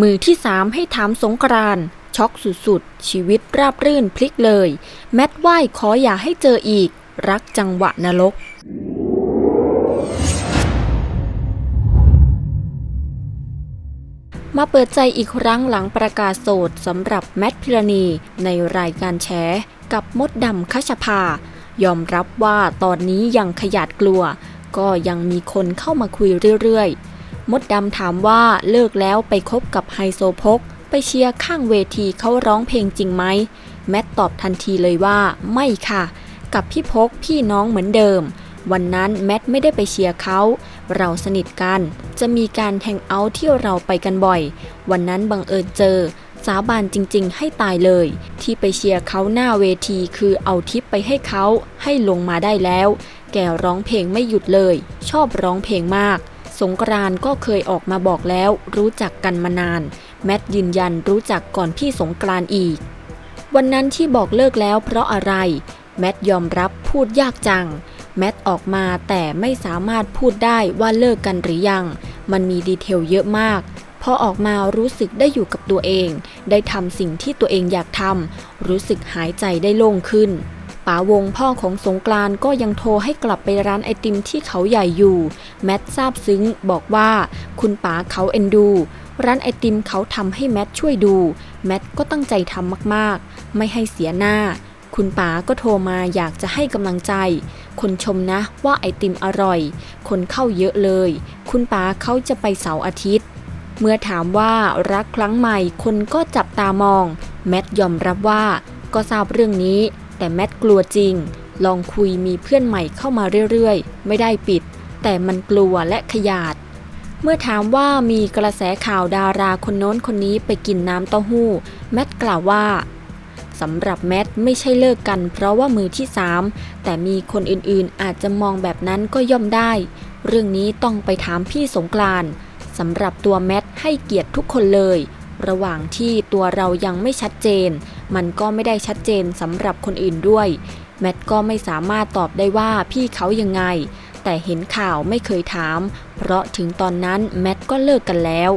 มือที่สามให้ถามสงกรานต์ช็อกสุดๆ ชีวิตราบรื่นพลิกเลย แมทไหว้ขออย่าให้เจออีก รักจังหวะนรกมาเปิดใจอีกครั้งหลังประกาศโสดสำหรับแมทพิรณีในรายการแฉกับมดดำคชภายอมรับว่าตอนนี้ยังขยาดกลัว ก็ยังมีคนเข้ามาคุยเรื่อยๆ มดดำถามว่าเลิกแล้วไปคบกับไฮโซโพกไปเชียร์ข้างเวทีเขาร้องเพลงจริงไหม แมทตอบทันทีเลยว่าไม่ค่ะ กับพี่พกพี่น้องเหมือนเดิม วันนั้นแมทไม่ได้ไปเชียร์เขาเราสนิทกัน จะมีการแฮงเอาท์ที่เราไปกันบ่อย วันนั้นบังเอิญเจอ สาบานจริง ๆ ให้ตายเลย ที่ไปเชียร์เขาหน้าเวทีคือเอาทิปไปให้เขาให้ลงมาได้แล้ว แกร้องเพลงไม่หยุดเลย ชอบร้องเพลงมาก สงกรานก็เคยออกมาบอกแล้วรู้จักกันมานาน แมทยืนยันรู้จักก่อนพี่สงกรานอีก วันนั้นที่บอกเลิกแล้วเพราะอะไร แมทยอมรับพูดยากจัง แมทออกมาแต่ไม่สามารถพูดได้ว่าเลิกกันหรือยัง มันมีดีเทลเยอะมากพอออกมารู้สึกได้อยู่กับตัวเอง ได้ทำสิ่งที่ตัวเองอยากทำรู้สึกหายใจได้โล่งขึ้น ป๋าวงพ่อของสงกรานก็ยังโทรให้กลับไปร้านไอติมที่เขาใหญ่อยู่ แมทซาบซึ้งบอกว่า คุณป๋าเขาเอ็นดู ร้านไอติมเขาทำให้แมทช่วยดู แมทก็ตั้งใจทำมากๆ ไม่ให้เสียหน้า คุณป๋าก็โทรมาอยากจะให้กำลังใจ คนชมนะว่าไอติมอร่อย คนเข้าเยอะเลย คุณป๋าเขาจะไปเสาร์อาทิตย์เมื่อถามว่ารักครั้งใหม่คนก็จับตามอง แมทยอมรับว่าก็ทราบเรื่องนี้ แต่แมทกลัวจริง ลองคุยมีเพื่อนใหม่เข้ามาเรื่อยๆ ไม่ได้ปิด แต่มันกลัวและขยาด เมื่อถามว่ามีกระแสข่าวดาราคนโน้นคนนี้ไปกินน้ำเต้าหู้ แมทกล่าวว่าสำหรับแมทไม่ใช่เลิกกันเพราะว่ามือที่สามแต่มีคนอื่นๆ อาจจะมองแบบนั้นก็ย่อมได้ เรื่องนี้ต้องไปถามพี่สงกรานสำหรับตัวแมทให้เกียรติทุกคนเลย ระหว่างที่ตัวเรายังไม่ชัดเจน มันก็ไม่ได้ชัดเจนสำหรับคนอื่นด้วย แมทก็ไม่สามารถตอบได้ว่าพี่เขายังไง แต่เห็นข่าวไม่เคยถาม เพราะถึงตอนนั้นแมทก็เลิกกันแล้ว